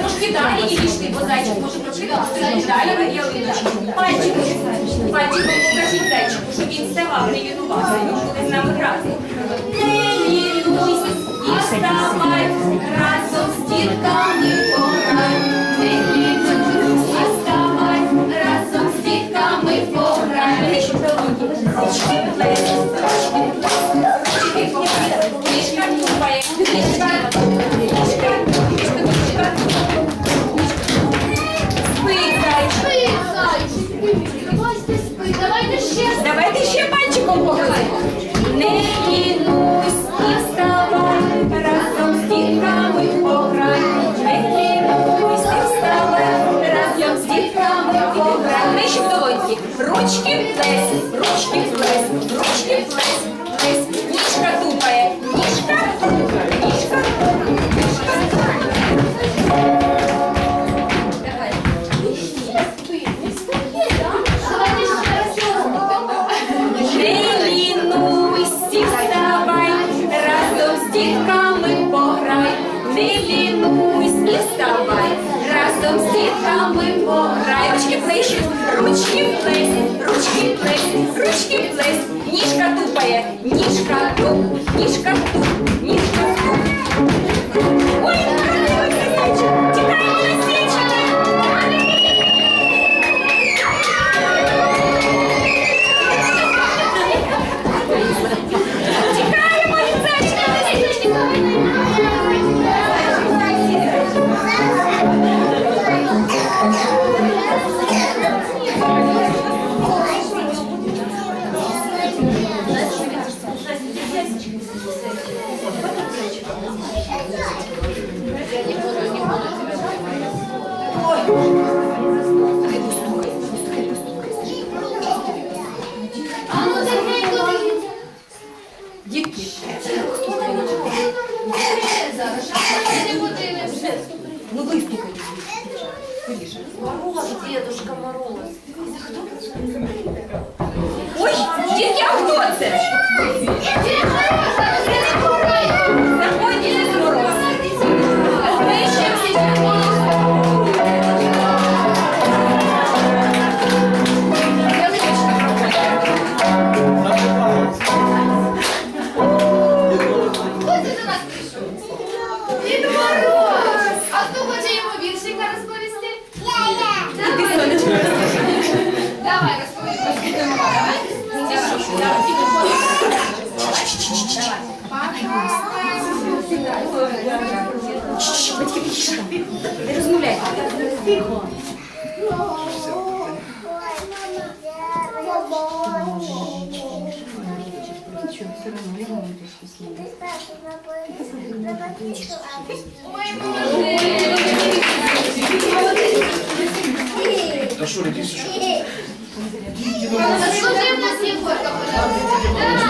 Трошки далі і може. Далі ялиночку. Пальчиком, пальчиком покажіть зайчику, щоб він ставав, не лінувався, ще. Давайте ще пальчиком пограємо. Не лінусь і вставай, разом з дітками пограй. Не лінусь і вставай, разом з дітками пограй. Ми в долоньки. Ручки плесі, ручки плес, ручки плесь, пограй. Ручки плещуть, ручки плесь, ручки плесь, ручки плесь. Ніжка тупає, ніжка туп, ніжка туп, ніжка туп. Ой, зайчик, тікаємо на січки. Тікаємо від зайчика. Дітки, Зараз. Не подивимося. ну виступайте. Мороз, дедушка Мороз. Ой, до нас прийшов? Дід Мороз! А хто хоче йому віршика розповісти? Давай, розповідай. Давай. Батьки. Не розмовляйте. Ой, молодець. Да что, иди сюда. Заслужив нас Єгорка, подобається.